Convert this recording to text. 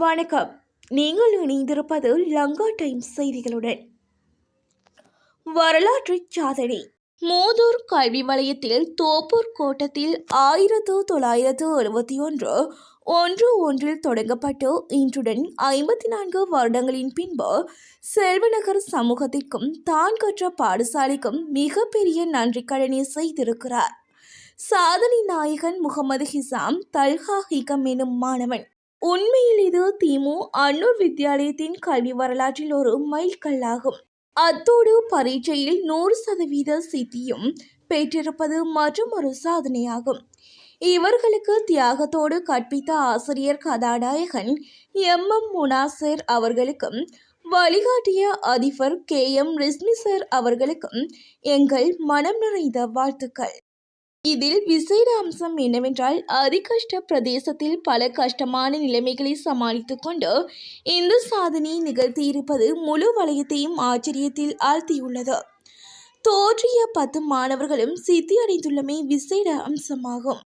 வணக்கம். நீங்கள் இணைந்திருப்பது லங்கா டைம்ஸ் செய்திகளுடன். வரலாற்று சாதனை. மூதூர் கல்வி வலயத்தில் தோப்பூர் கோட்டத்தில் ஆயிரத்து தொள்ளாயிரத்து அறுபத்தி ஒன்று ஒன்று ஒன்றில் தொடங்கப்பட்டு இன்றுடன் ஐம்பத்தி நான்கு வருடங்களின் பின்பு செல்வநகர் சமூகத்திற்கும் தான் கற்ற பாடசாலைக்கும் மிகப்பெரிய நன்றி கடனை செய்திருக்கிறார். சாதனை நாயகன் முகமது ஹிசாம் தல்ஹா ஹிகம் எனும் மாணவன். உண்மையில் இது திமு அன்னூர் வித்தியாலயத்தின் கல்வி வரலாற்றில் ஒரு மைல்கல்லாகும். அத்தோடு பரீட்சையில் நூறு சதவீத சித்தியும் பெற்றிருப்பது மற்றும் ஒரு சாதனையாகும். இவர்களுக்கு தியாகத்தோடு கற்பித்த ஆசிரியர் கதாநாயகன் எம். எம். முனாசர் அவர்களுக்கும் வழிகாட்டிய அதிபர் கே. எம். ரிஸ்மி சார் அவர்களுக்கும் எங்கள் மனம் நிறைந்த வாழ்த்துக்கள். இதில் விசேட அம்சம் என்னவென்றால் அதிகஷ்ட பிரதேசத்தில் பல கஷ்டமான நிலைமைகளை சமாளித்து கொண்டு இந்த சாதனையை நிகழ்த்தியிருப்பது முழு வலயத்தையும் ஆச்சரியத்தில் ஆழ்த்தியுள்ளது. தோற்றிய பத்து மாணவர்களும் சித்தியடைந்துள்ளமை விசேட அம்சமாகும்.